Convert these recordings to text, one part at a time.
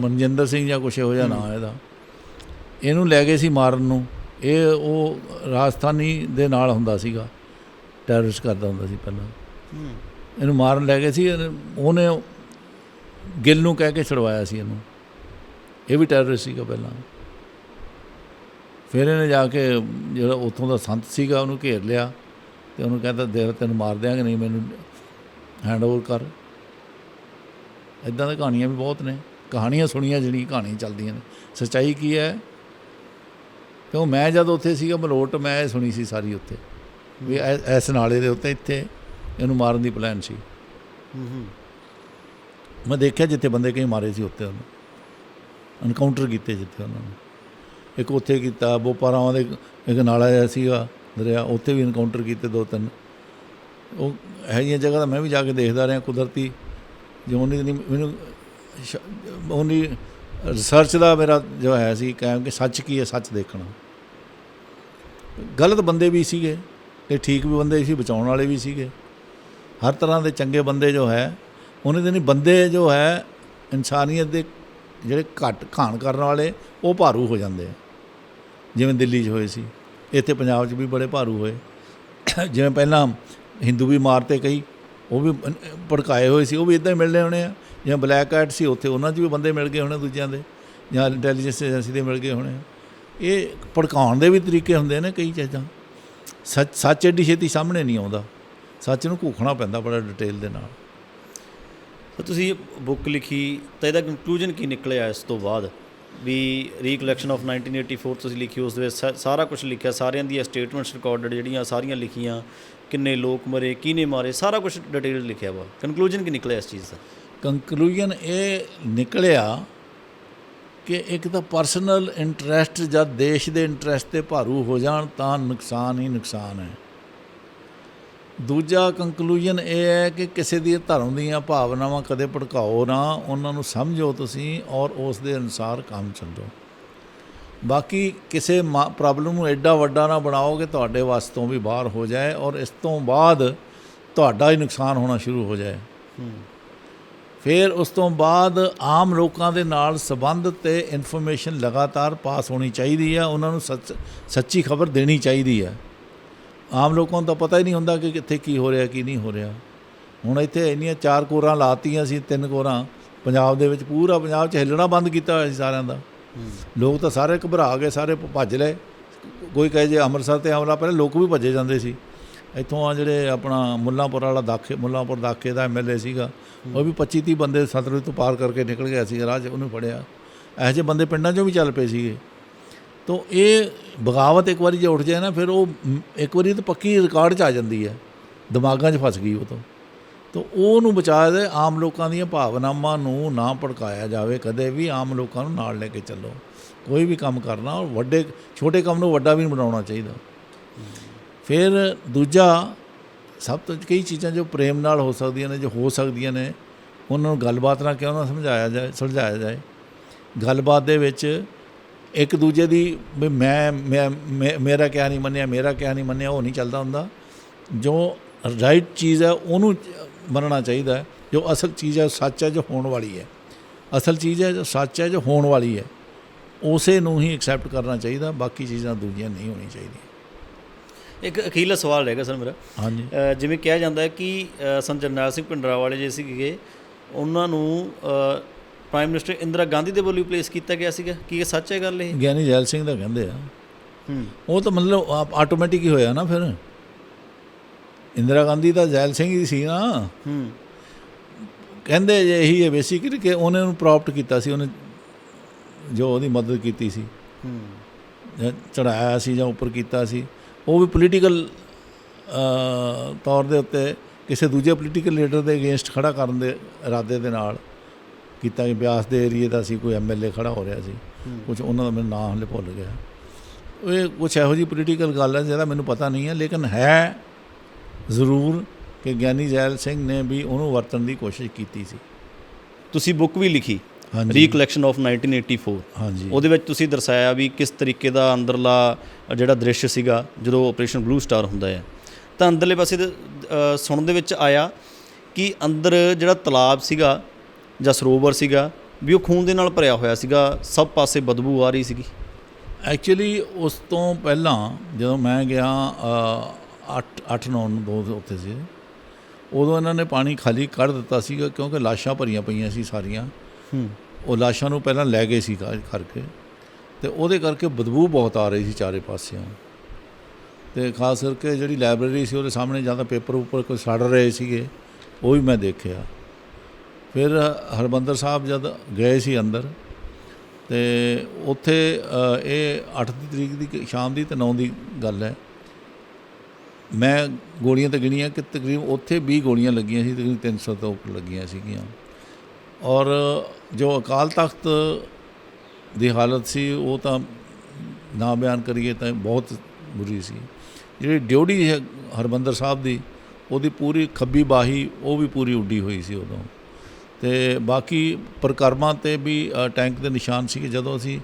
ਮਨਜਿੰਦਰ ਸਿੰਘ ਜਾਂ ਕੁਛ ਇਹੋ ਜਿਹਾ ਨਾਂ ਇਹਦਾ। ਇਹਨੂੰ ਲੈ ਗਏ ਸੀ ਮਾਰਨ ਨੂੰ। ਇਹ ਉਹ ਰਾਜਸਥਾਨੀ ਦੇ ਨਾਲ ਹੁੰਦਾ ਸੀਗਾ। ਟੈਰਰਿਸਟ ਕਰਦਾ ਹੁੰਦਾ ਸੀ ਪਹਿਲਾਂ। ਇਹਨੂੰ ਮਾਰਨ ਲੈ ਗਏ ਸੀ। ਉਹਨੇ ਗਿੱਲ ਨੂੰ ਕਹਿ ਕੇ ਛੁਡਵਾਇਆ ਸੀ ਇਹਨੂੰ। ਇਹ ਵੀ ਟੈਰਰਿਸਟ ਸੀਗਾ ਪਹਿਲਾਂ। ਫਿਰ ਇਹਨੇ ਜਾ ਕੇ ਜਿਹੜਾ ਉੱਥੋਂ ਦਾ ਸੰਤ ਸੀਗਾ ਉਹਨੂੰ ਘੇਰ ਲਿਆ ਤੇ ਉਹਨੂੰ ਕਹਿੰਦਾ ਦੇਖ ਤੈਨੂੰ ਮਾਰ ਦਿਆਂਗੇ ਨਹੀਂ ਮੈਨੂੰ ਹੈਂਡ ਓਵਰ ਕਰ। ਇਦਾਂ ਦੀਆਂ ਕਹਾਣੀਆਂ ਵੀ ਬਹੁਤ ਨੇ। ਕਹਾਣੀਆਂ ਸੁਣੀਆਂ ਜਿਹੜੀ ਕਹਾਣੀ ਚੱਲਦੀਆਂ ਨੇ। ਸੱਚਾਈ ਕੀ ਹੈ? ਕਿਉਂ ਮੈਂ ਜਦ ਉੱਥੇ ਸੀਗਾ ਮਲੋਟ ਮੈਂ ਇਹ ਸੁਣੀ ਸੀ ਸਾਰੀ ਉੱਥੇ। ਵੀ ਇਸ ਨਾਲੇ ਦੇ ਉੱਤੇ ਇੱਥੇ ਇਹਨੂੰ ਮਾਰਨ ਦੀ ਪਲਾਨ ਸੀ। ਹੂੰ ਹੂੰ। ਮੈਂ ਦੇਖਿਆ ਜਿੱਥੇ ਬੰਦੇ ਕਈ ਮਾਰੇ ਸੀ ਉੱਤੇ ਉਹਨੂੰ। ਐਨਕਾਊਂਟਰ ਕੀਤੇ ਜਿੱਥੇ ਉਹਨਾਂ ਨੇ। ਇੱਕ ਉੱਥੇ ਕੀਤਾ ਬੋਪਾਰਾਵਾਂ ਦੇ ਇੱਕ ਨਾਲਾ ਜਿਹਾ ਸੀਗਾ ਦਰਿਆ ਉੱਥੇ ਵੀ ਐਨਕਾਊਂਟਰ ਕੀਤੇ ਦੋ ਤਿੰਨ। ਉਹ ਇਹੋ ਜਿਹੀਆਂ ਜਗ੍ਹਾ ਤਾਂ ਮੈਂ ਵੀ ਜਾ ਕੇ ਦੇਖਦਾ ਰਿਹਾ ਕੁਦਰਤੀ। ਜੋ ਨਹੀਂ ਮੈਨੂੰ ਉਹਨੀ ਰਿਸਰਚ ਦਾ ਮੇਰਾ ਜੋ ਹੈ ਸੀ ਕਾਇਮ ਕਿ ਸੱਚ ਕੀ ਹੈ, ਸੱਚ ਦੇਖਣਾ। ਗਲਤ ਬੰਦੇ ਵੀ ਸੀਗੇ ਤੇ ਠੀਕ ਵੀ ਬੰਦੇ ਸੀ, ਬਚਾਉਣ ਵਾਲੇ ਵੀ ਸੀਗੇ। ਹਰ ਤਰ੍ਹਾਂ ਦੇ ਚੰਗੇ ਬੰਦੇ ਜੋ ਹੈ, ਉਹਨੇ ਦੇ ਨਹੀਂ, ਬੰਦੇ ਜੋ ਹੈ, ਇਨਸਾਨੀਅਤ ਦੇ ਜਿਹੜੇ ਘੱਟ ਘਾਣ ਕਰਨ ਵਾਲੇ, ਉਹ ਭਾਰੂ ਹੋ ਜਾਂਦੇ ਆ। ਜਿਵੇਂ ਦਿੱਲੀ 'ਚ ਹੋਏ ਸੀ, ਇੱਥੇ ਪੰਜਾਬ 'ਚ ਵੀ ਬੜੇ ਭਾਰੂ ਹੋਏ। ਜਿਵੇਂ ਪਹਿਲਾਂ ਹਿੰਦੂ ਵੀ ਮਾਰਤੇ ਕਈ ਉਹ ਵੀ ਭੜਕਾਏ ਹੋਏ ਸੀ, ਉਹ ਵੀ ਇਦਾਂ ਹੀ ਮਿਲਣੇ ਹੋਣੇ ਆ। ਜਾਂ ਬਲੈਕ ਐਟ ਸੀ, ਉੱਥੇ ਉਹਨਾਂ 'ਚ ਵੀ ਬੰਦੇ ਮਿਲ ਗਏ ਹੋਣੇ ਦੂਜਿਆਂ ਦੇ, ਜਾਂ ਇੰਟੈਲੀਜੈਂਸ ਏਜੰਸੀ ਦੇ ਮਿਲ ਗਏ ਹੋਣੇ। ਇਹ ਭੜਕਾਉਣ ਦੇ ਵੀ ਤਰੀਕੇ ਹੁੰਦੇ ਨੇ ਕਈ ਚੀਜ਼ਾਂ। ਸੱਚ ਸੱਚ ਐਡੀ ਛੇਤੀ ਸਾਹਮਣੇ ਨਹੀਂ ਆਉਂਦਾ। ਸੱਚ ਨੂੰ ਘੂਖਣਾ ਪੈਂਦਾ ਬੜਾ ਡਿਟੇਲ ਦੇ ਨਾਲ। ਤਾਂ ਤੁਸੀਂ ਬੁੱਕ ਲਿਖੀ, ਤਾਂ ਇਹਦਾ ਕਨਕਲੂਜਨ ਕੀ ਨਿਕਲਿਆ ਇਸ ਤੋਂ ਬਾਅਦ? ਵੀ ਰੀਕਲੈਕਸ਼ਨ ਆਫ 1984 ਤੁਸੀਂ ਲਿਖੀ, ਉਸ ਦੇ ਵਿੱਚ ਸਾਰਾ ਕੁਝ ਲਿਖਿਆ, ਸਾਰਿਆਂ ਦੀਆਂ ਸਟੇਟਮੈਂਟਸ ਰਿਕਾਰਡਡ ਜਿਹੜੀਆਂ ਸਾਰੀਆਂ ਲਿਖੀਆਂ ਕਿੰਨੇ ਲੋਕ ਮਰੇ, ਕਿਹਨੇ ਮਾਰੇ, ਸਾਰਾ ਕੁਝ ਡਿਟੇਲ ਲਿਖਿਆ ਵਾ। ਕਨਕਲੂਜਨ ਕੀ ਨਿਕਲਿਆ ਇਸ ਚੀਜ਼ ਦਾ? ਕੰਕਲੂਜਨ ਇਹ ਨਿਕਲਿਆ ਕਿ ਇੱਕ ਤਾਂ ਪਰਸਨਲ ਇੰਟਰਸਟ ਜਦ ਦੇਸ਼ ਦੇ ਇੰਟਰਸਟ ਤੇ ਭਾਰੂ ਹੋ ਜਾਣ ਤਾਂ ਨੁਕਸਾਨ ਹੀ ਨੁਕਸਾਨ ਹੈ। ਦੂਜਾ ਕੰਕਲੂਜਨ ਇਹ ਹੈ ਕਿ ਕਿਸੇ ਦੀ ਧਰਮ ਦੀਆਂ ਭਾਵਨਾਵਾਂ ਕਦੇ ਭੜਕਾਓ ਨਾ, ਉਹਨਾਂ ਨੂੰ ਸਮਝੋ ਤੁਸੀਂ ਔਰ ਉਸ ਦੇ ਅਨੁਸਾਰ ਕੰਮ ਚੱਲੋ। ਬਾਕੀ ਕਿਸੇ ਪ੍ਰੋਬਲਮ ਨੂੰ ਐਡਾ ਵੱਡਾ ਨਾ ਬਣਾਓ ਕਿ ਤੁਹਾਡੇ ਵੱਸ ਤੋਂ ਵੀ ਬਾਹਰ ਹੋ ਜਾਏ ਔਰ ਇਸ ਤੋਂ ਬਾਅਦ ਤੁਹਾਡਾ ਹੀ ਨੁਕਸਾਨ ਹੋਣਾ ਸ਼ੁਰੂ ਹੋ ਜਾਏ। ਫਿਰ ਉਸ ਤੋਂ ਬਾਅਦ ਆਮ ਲੋਕਾਂ ਦੇ ਨਾਲ ਸੰਬੰਧ ਤੇ ਇਨਫੋਰਮੇਸ਼ਨ ਲਗਾਤਾਰ ਪਾਸ ਹੋਣੀ ਚਾਹੀਦੀ ਹੈ ਉਹਨਾਂ ਨੂੰ ਸੱਚੀ ਖਬਰ ਦੇਣੀ ਚਾਹੀਦੀ ਹੈ। ਆਮ ਲੋਕਾਂ ਨੂੰ ਤਾਂ ਪਤਾ ਹੀ ਨਹੀਂ ਹੁੰਦਾ ਕਿ ਕਿੱਥੇ ਕੀ ਹੋ ਰਿਹਾ ਕੀ ਨਹੀਂ ਹੋ ਰਿਹਾ। ਹੁਣ ਇੱਥੇ ਇੰਨੀਆਂ ਚਾਰ ਕੋਰਾਂ ਲਾਤੀਆਂ ਸੀ ਤਿੰਨ ਕੋਰਾਂ ਪੰਜਾਬ ਦੇ ਵਿੱਚ ਪੂਰਾ ਪੰਜਾਬ 'ਚ ਹਿੱਲਣਾ ਬੰਦ ਕੀਤਾ ਹੋਇਆ ਸੀ ਸਾਰਿਆਂ ਦਾ। ਲੋਕ ਤਾਂ ਸਾਰੇ ਘਬਰਾ ਗਏ, ਸਾਰੇ ਭੱਜ ਲਏ। ਕੋਈ ਕਹੇ ਜੇ ਅੰਮ੍ਰਿਤਸਰ ਤੇ ਹਮਲਾ, ਪਹਿਲੇ ਲੋਕ ਵੀ ਭੱਜੇ ਜਾਂਦੇ ਸੀ। ਇੱਥੋਂ ਆ ਜਿਹੜੇ ਆਪਣਾ ਮੁੱਲਾਂਪੁਰ ਵਾਲਾ ਦਾਖੇ, ਮੁੱਲਾਂਪੁਰ ਦਾਖੇ ਦਾ ਐਮਐਲਏ ਸੀਗਾ, ਉਹ ਵੀ 25 30 ਬੰਦੇ ਸਤਲੁਜ ਤੋਂ ਪਾਰ ਕਰਕੇ ਨਿਕਲ ਗਿਆ ਸੀ ਰਾਹ 'ਚ ਉਹਨੂੰ ਫੜਿਆ। ਇਹੋ ਜਿਹੇ ਬੰਦੇ ਪਿੰਡਾਂ 'ਚੋਂ ਵੀ ਚੱਲ ਪਏ ਸੀਗੇ। ਤੋਂ ਇਹ ਬਗਾਵਤ ਇੱਕ ਵਾਰੀ ਜੇ ਉੱਠ ਜਾਏ ਨਾ, ਫਿਰ ਉਹ ਇੱਕ ਵਾਰੀ ਤਾਂ ਪੱਕੀ ਰਿਕਾਰਡ 'ਚ ਆ ਜਾਂਦੀ ਹੈ। ਦਿਮਾਗਾਂ 'ਚ ਫਸ ਗਈ ਉਹ ਤੋਂ। ਤੋਂ ਉਹਨੂੰ ਬਚਾਇਆ ਜਾਏ ਆਮ ਲੋਕਾਂ ਦੀਆਂ ਭਾਵਨਾਵਾਂ ਨੂੰ ਨਾ ਭੜਕਾਇਆ ਜਾਵੇ, ਕਦੇ ਵੀ ਆਮ ਲੋਕਾਂ ਨੂੰ ਨਾਲ ਲੈ ਕੇ ਚੱਲੋ। ਕੋਈ ਵੀ ਕੰਮ ਕਰਨਾ, ਔਰ ਵੱਡੇ, ਛੋਟੇ ਕੰਮ ਨੂੰ ਵੱਡਾ ਵੀ ਨਹੀਂ ਬਣਾਉਣਾ ਚਾਹੀਦਾ। ਫਿਰ ਦੂਜਾ, ਸਭ ਤੋਂ ਕਈ ਚੀਜ਼ਾਂ ਜੋ ਪ੍ਰੇਮ ਨਾਲ ਹੋ ਸਕਦੀਆਂ ਨੇ, ਜੋ ਹੋ ਸਕਦੀਆਂ ਨੇ, ਉਹਨਾਂ ਨੂੰ ਗੱਲਬਾਤ ਨਾਲ ਕਿਉਂ ਨਾ ਸਮਝਾਇਆ ਜਾਏ, ਸੁਲਝਾਇਆ ਜਾਏ। ਗੱਲਬਾਤ ਦੇ ਵਿੱਚ ਇੱਕ ਦੂਜੇ ਦੀ ਵੀ ਮੈਂ, ਮੈਂ- ਮੇ- ਮੇਰਾ ਕਿਆ ਨਹੀਂ ਮੰਨਿਆ, ਮੇਰਾ ਕਿਆ ਨਹੀਂ ਮੰਨਿਆ, ਉਹ ਨਹੀਂ ਚੱਲਦਾ ਹੁੰਦਾ। ਜੋ ਰਾਈਟ ਚੀਜ਼ ਹੈ, ਉਹਨੂੰ ਮੰਨਣਾ ਚਾਹੀਦਾ ਹੈ ਜੋ ਅਸਲ ਚੀਜ਼ ਹੈ ਸੱਚ ਹੈ ਜੋ ਹੋਣ ਵਾਲੀ ਹੈ। ਅਸਲ ਚੀਜ਼ ਹੈ ਜੋ ਸੱਚ ਹੈ ਜੋ ਹੋਣ ਵਾਲੀ ਹੈ। ਉਸੇ ਨੂੰ ਹੀ ਐਕਸੈਪਟ ਕਰਨਾ ਚਾਹੀਦਾ ਬਾਕੀ ਚੀਜ਼ਾਂ ਦੂਜੀਆਂ ਨਹੀਂ ਹੋਣੀਆਂ ਚਾਹੀਦੀਆਂ। ਇੱਕ ਅਖੀਰਲਾ ਸਵਾਲ ਰਹੇਗਾ ਸਰ ਮੇਰਾ। ਹਾਂਜੀ। ਜਿਵੇਂ ਕਿਹਾ ਜਾਂਦਾ ਹੈ ਕਿ ਸੰਤ ਜਰਨੈਲ ਸਿੰਘ ਪਿੰਡਰਾ ਵਾਲੇ ਜੇ ਸੀਗੇ ਉਹਨਾਂ ਨੂੰ ਪ੍ਰਾਈਮ ਮਿਨਿਸਟਰ ਇੰਦਰਾ ਗਾਂਧੀ ਦੇ ਵੱਲੋਂ ਪਲੇਸ ਕੀਤਾ ਗਿਆ ਸੀਗਾ। ਕੀ ਇਹ ਸੱਚ ਹੈ ਗੱਲ ਇਹ? ਗਿਆਨੀ ਜੈਲ ਸਿੰਘ ਦਾ ਕਹਿੰਦੇ ਆ। ਹੂੰ। ਉਹ ਤਾਂ ਮਤਲਬ ਆਟੋਮੈਟਿਕ ਹੀ ਹੋਇਆ ਨਾ ਫਿਰ। ਇੰਦਰਾ ਗਾਂਧੀ ਤਾਂ ਜੈਲ ਸਿੰਘ ਹੀ ਸੀ ਨਾ ਹੂੰ। ਕਹਿੰਦੇ ਜੇ ਇਹੀ ਹੈ ਬੇਸਿਕਲੀ ਕਿ ਉਹਨੇ ਨੂੰ ਪ੍ਰੋਪਟ ਕੀਤਾ ਸੀ ਉਹਨੇ ਜੋ ਉਹਦੀ ਮਦਦ ਕੀਤੀ ਸੀ। ਹੂੰ। ਚੜਾਇਆ ਸੀ ਜਾਂ ਉੱਪਰ ਕੀਤਾ ਸੀ। ਉਹ ਵੀ ਪੋਲੀਟੀਕਲ ਤੌਰ ਦੇ ਉੱਤੇ ਕਿਸੇ ਦੂਜੇ ਪੋਲੀਟੀਕਲ ਲੀਡਰ ਦੇ ਅਗੇਂਸਟ ਖੜਾ ਕਰਨ ਦੇ ਇਰਾਦੇ ਦੇ ਨਾਲ ਕੀਤਾ ਕਿ ਬਿਆਸ ਦੇ ਏਰੀਏ ਦਾ ਸੀ ਕੋਈ ਐਮਐਲਏ ਖੜਾ ਹੋ ਰਿਹਾ ਸੀ। ਕੁਝ ਉਹਨਾਂ ਦਾ ਮੈਨੂੰ ਨਾਮ ਹਲੇ ਭੁੱਲ ਗਿਆ। ਇਹ ਕੁਝ ਇਹੋ ਜਿਹੀ ਪੋਲੀਟੀਕਲ ਗੱਲ ਹੈ ਜਿਹਦਾ ਮੈਨੂੰ ਪਤਾ ਨਹੀਂ ਹੈ ਲੇਕਿਨ ਹੈ ਜ਼ਰੂਰ ਕਿ ਗਿਆਨੀ ਜੈਲ ਸਿੰਘ ਨੇ ਵੀ ਉਹਨੂੰ ਵਰਤਣ ਦੀ ਕੋਸ਼ਿਸ਼ ਕੀਤੀ ਸੀ। ਤੁਸੀਂ ਬੁੱਕ ਵੀ ਲਿਖੀ ਹਾਂਜੀ। ਰੀਕਲੈਕਸ਼ਨ ਆਫ 1984 ਹਾਂਜੀ। ਉਹਦੇ ਵਿੱਚ ਤੁਸੀਂ ਦਰਸਾਇਆ ਵੀ ਕਿਸ ਤਰੀਕੇ ਦਾ ਅੰਦਰਲਾ ਜਿਹੜਾ ਦ੍ਰਿਸ਼ ਸੀਗਾ ਜਦੋਂ ਆਪਰੇਸ਼ਨ ਬਲੂ ਸਟਾਰ ਹੁੰਦਾ ਹੈ। ਤਾਂ ਅੰਦਰਲੇ ਪਾਸੇ ਸੁਣਨ ਦੇ ਵਿੱਚ ਆਇਆ ਕਿ ਅੰਦਰ ਜਿਹੜਾ ਤਲਾਬ ਸੀਗਾ ਜਾਂ ਸਰੋਵਰ ਸੀਗਾ ਵੀ ਉਹ ਖੂਨ ਦੇ ਨਾਲ ਭਰਿਆ ਹੋਇਆ ਸੀਗਾ ਸਭ ਪਾਸੇ ਬਦਬੂ ਆ ਰਹੀ ਸੀਗੀ। ਐਕਚੁਅਲੀ ਉਸ ਤੋਂ ਪਹਿਲਾਂ ਜਦੋਂ ਮੈਂ ਗਿਆ 8 8 9 ਨੂੰ ਦੋ ਉੱਥੇ ਸੀ। ਉਦੋਂ ਇਹਨਾਂ ਨੇ ਪਾਣੀ ਖਾਲੀ ਕੱਢ ਦਿੱਤਾ ਸੀਗਾ ਕਿਉਂਕਿ ਲਾਸ਼ਾਂ ਭਰੀਆਂ ਪਈਆਂ ਸੀ ਸਾਰੀਆਂ। ਹੂੰ। ਉਹ ਲਾਸ਼ਾਂ ਨੂੰ ਪਹਿਲਾਂ ਲੈ ਗਏ ਸੀ ਕਰਕੇ। ਤੇ ਉਹਦੇ ਕਰਕੇ ਬਦਬੂ ਬਹੁਤ ਆ ਰਹੀ ਸੀ ਚਾਰੇ ਪਾਸਿਓਂ। ਤੇ ਖਾਸ ਕਰਕੇ ਜਿਹੜੀ ਲਾਇਬ੍ਰੇਰੀ ਸੀ ਉਹਦੇ ਸਾਹਮਣੇ ਜਾਂ ਤਾਂ ਪੇਪਰ ਉੱਪਰ ਕੋਈ ਸੜ ਰਹੇ ਸੀਗੇ ਉਹ ਵੀ ਮੈਂ ਦੇਖਿਆ। ਫਿਰ ਹਰਬੰਦਰ ਸਾਹਿਬ ਜਦ ਗਏ ਸੀ ਅੰਦਰ ਤੇ ਉੱਥੇ ਇਹ 8 ਦੀ ਤਰੀਕ ਦੀ ਸ਼ਾਮ ਦੀ ਤੇ 9 ਦੀ ਗੱਲ ਹੈ। ਮੈਂ ਗੋਲੀਆਂ ਤੇ ਗਿਣੀਆਂ ਕਿ ਤਕਰੀਬਨ ਉੱਥੇ 20 ਗੋਲੀਆਂ ਲੱਗੀਆਂ ਸੀ, ਤਕਰੀਬਨ 300 ਤੋਂ ਉੱਪਰ ਲੱਗੀਆਂ ਸੀਗੀਆਂ। ਔਰ ਜੋ ਅਕਾਲ ਤਖਤ ਦੀ ਹਾਲਤ ਸੀ, ਉਹ ਤਾਂ ਨਾ ਬਿਆਨ ਕਰੀਏ ਤਾਂ ਬਹੁਤ ਬੁਰੀ ਸੀ। ਜਿਹੜੀ ਡਿਊਟੀ ਹੈ ਹਰਬੰਦਰ ਸਾਹਿਬ ਦੀ, ਉਹਦੀ ਪੂਰੀ ਖੱਬੀ ਬਾਹੀ, ਉਹ ਵੀ ਪੂਰੀ ਉੱਡੀ ਹੋਈ ਸੀ ਉਦੋਂ। ਤੇ ਬਾਕੀ ਪ੍ਰਕਰਮਾਂ ਤੇ ਵੀ ਟੈਂਕ ਦੇ ਨਿਸ਼ਾਨ ਸੀਗੇ। ਜਦੋਂ ਅਸੀਂ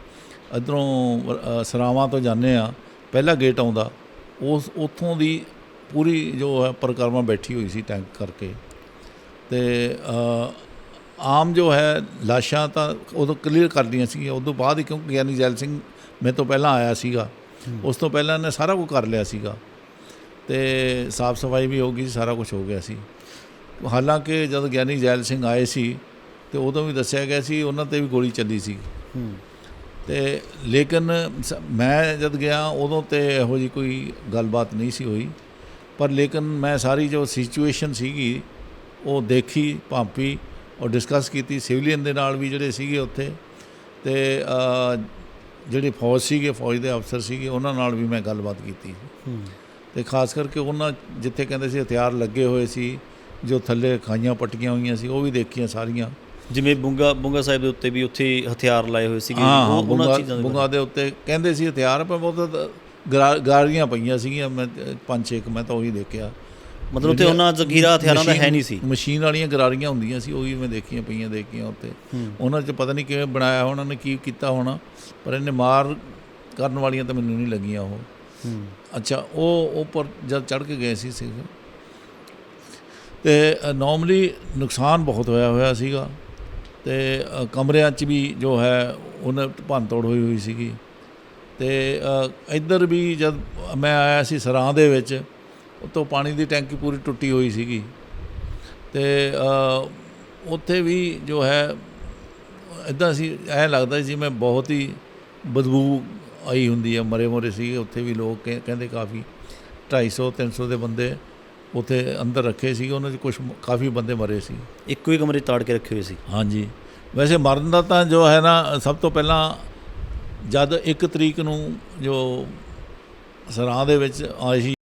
ਇਧਰੋਂ ਸਰਾਵਾਂ ਤੋਂ ਜਾਂਦੇ ਆ ਪਹਿਲਾ ਗੇਟ ਆਉਂਦਾ, ਉਸ, ਉੱਥੋਂ ਦੀ ਪੂਰੀ ਜੋ ਹੈ ਪ੍ਰਕਰਮਾ ਬੈਠੀ ਹੋਈ ਸੀ ਟੈਂਕ ਕਰਕੇ। ਤੇ ਆਮ ਜੋ ਹੈ ਲਾਸ਼ਾਂ ਤਾਂ ਉਦੋਂ ਕਲੀਅਰ ਕਰਦੀਆਂ ਸੀਗੀਆਂ ਉਦੋਂ ਬਾਅਦ ਹੀ ਕਿਉਂਕਿ ਗਿਆਨੀ ਜੈਲ ਸਿੰਘ ਮੇਰੇ ਤੋਂ ਪਹਿਲਾਂ ਆਇਆ ਸੀਗਾ। ਉਸ ਤੋਂ ਪਹਿਲਾਂ ਇਹਨੇ ਸਾਰਾ ਕੁਝ ਕਰ ਲਿਆ ਸੀਗਾ। ਤੇ ਸਾਫ਼ ਸਫ਼ਾਈ ਵੀ ਹੋ ਗਈ ਸੀ ਸਾਰਾ ਕੁਝ ਹੋ ਗਿਆ ਸੀ। ਹਾਲਾਂਕਿ ਜਦ ਗਿਆਨੀ ਜੈਲ ਸਿੰਘ ਆਏ ਸੀ ਤੇ ਉਦੋਂ ਵੀ ਦੱਸਿਆ ਗਿਆ ਸੀ ਉਹਨਾਂ ਤੇ ਵੀ ਗੋਲੀ ਚੱਲੀ ਸੀ। ਤੇ ਲੇਕਿਨ ਸ- ਮੈਂ ਜਦ ਗਿਆ ਉਦੋਂ ਤੇ ਇਹੋ ਜੀ ਕੋਈ ਗੱਲਬਾਤ ਨਹੀਂ ਸੀ ਹੋਈ। ਪਰ ਲੇਕਿਨ ਮੈਂ ਸਾਰੀ ਜੋ ਸਿਚੁਏਸ਼ਨ ਸੀਗੀ ਉਹ ਦੇਖੀ ਭਾਂਪੀ ਔਰ ਡਿਸਕਸ ਕੀਤੀ ਸਿਵਲੀਅਨ ਦੇ ਨਾਲ ਵੀ ਜਿਹੜੇ ਸੀਗੇ ਉੱਥੇ ਤੇ ਜਿਹੜੇ ਫੌਜ ਸੀਗੇ ਫੌਜ ਦੇ ਅਫਸਰ ਸੀਗੇ ਉਹਨਾਂ ਨਾਲ ਵੀ ਮੈਂ ਗੱਲਬਾਤ ਕੀਤੀ। ਤੇ ਖਾਸ ਕਰਕੇ ਉਹਨਾਂ ਜਿੱਥੇ ਕਹਿੰਦੇ ਸੀ ਹਥਿਆਰ ਲੱਗੇ ਹੋਏ ਸੀ ਜੋ ਥੱਲੇ ਖਾਈਆਂ ਪੱਟੀਆਂ ਹੋਈਆਂ ਸੀ ਉਹ ਵੀ ਦੇਖੀਆਂ ਸਾਰੀਆਂ। ਜਿਵੇਂ ਬੁੰਗਾ ਬੁੰਗਾ ਸਾਹਿਬ ਦੇ ਉੱਤੇ ਵੀ ਉੱਥੇ ਹਥਿਆਰ ਲਾਏ ਹੋਏ ਸੀਗੇ ਉਹਨਾਂ ਚੀਜ਼ਾਂ ਦੇ ਬੁੰਗਾ ਦੇ ਉੱਤੇ ਕਹਿੰਦੇ ਸੀ ਹਥਿਆਰ ਪਰ ਬਹੁਤ ਗਰਾ- ਗਾਰੀਆਂ ਪਈਆਂ ਸੀਗੀਆਂ ਮੈਂ ਪੰਜ ਛੇ ਮੈਂ ਤਾਂ ਉਹੀ ਦੇਖਿਆ। ਮਤਲਬ ਉੱਥੇ ਉਹਨਾਂ ਜ਼ਖੀਰਾ ਹਥਿਆਰਾਂ ਦਾ ਹੈ ਨਹੀਂ ਸੀ। ਮਸ਼ੀਨ ਵਾਲੀਆਂ ਗਰਾਰੀਆਂ ਹੁੰਦੀਆਂ ਸੀ ਉਹ ਵੀ ਮੈਂ ਦੇਖੀਆਂ ਪਈਆਂ ਦੇਖੀਆਂ ਉੱਤੇ। ਉਹਨਾਂ 'ਚ ਪਤਾ ਨਹੀਂ ਕਿਵੇਂ ਬਣਾਇਆ ਉਹਨਾਂ ਨੇ ਕੀ ਕੀਤਾ ਹੋਣਾ ਪਰ ਇਹਨੇ ਮਾਰ ਕਰਨ ਵਾਲੀਆਂ ਤਾਂ ਮੈਨੂੰ ਨਹੀਂ ਲੱਗੀਆਂ ਉਹ। ਅੱਛਾ ਉਹ ਉੱਪਰ ਜਦ ਚੜ ਕੇ ਗਏ ਸੀ ਸਿੱਖ ਤੇ ਨਾਰਮਲੀ ਨੁਕਸਾਨ ਬਹੁਤ ਹੋਇਆ ਹੋਇਆ ਸੀਗਾ। ਤੇ ਕਮਰਿਆਂ 'ਚ ਵੀ ਜੋ ਹੈ ਉਹਨਾਂ ਭੰਨ ਤੋੜ ਹੋਈ ਹੋਈ ਸੀਗੀ। ਤੇ ਇੱਧਰ ਵੀ ਜਦ ਮੈਂ ਆਇਆ ਸੀ ਸਰਾਂ ਦੇ ਵਿੱਚ ਉਤੋਂ ਪਾਣੀ ਦੀ ਟੈਂਕੀ ਪੂਰੀ ਟੁੱਟੀ ਹੋਈ ਸੀਗੀ। ਤੇ ਉੱਥੇ ਵੀ ਜੋ ਹੈ ਇਦਾਂ ਸੀ ਐ ਲੱਗਦਾ ਸੀ ਜਿਵੇਂ ਬਹੁਤ ਹੀ ਬਦਬੂ ਆਈ ਹੁੰਦੀ ਹੈ ਮਰੇ ਮਰੇ ਸੀਗੇ ਉੱਥੇ ਵੀ ਲੋਕ ਕਹਿ- ਕਹਿੰਦੇ ਕਾਫੀ 250 300 ਦੇ ਬੰਦੇ ਉੱਥੇ ਅੰਦਰ ਰੱਖੇ ਸੀਗੇ ਉਹਨਾਂ 'ਚ ਕੁਝ ਕਾਫੀ ਬੰਦੇ ਮਰੇ ਸੀ। ਇੱਕੋ ਹੀ ਕਮਰੇ ਤਾੜ ਕੇ ਰੱਖੇ ਹੋਏ ਸੀ। ਹਾਂਜੀ। ਵੈਸੇ ਮਰਨ ਦਾ ਤਾਂ ਜੋ ਹੈ ਨਾ ਸਭ ਤੋਂ ਪਹਿਲਾਂ ਜਦ 1 ਤਰੀਕ ਨੂੰ ਜੋ ਸਰਾਂ ਦੇ ਵਿੱਚ ਆਈ ਸੀ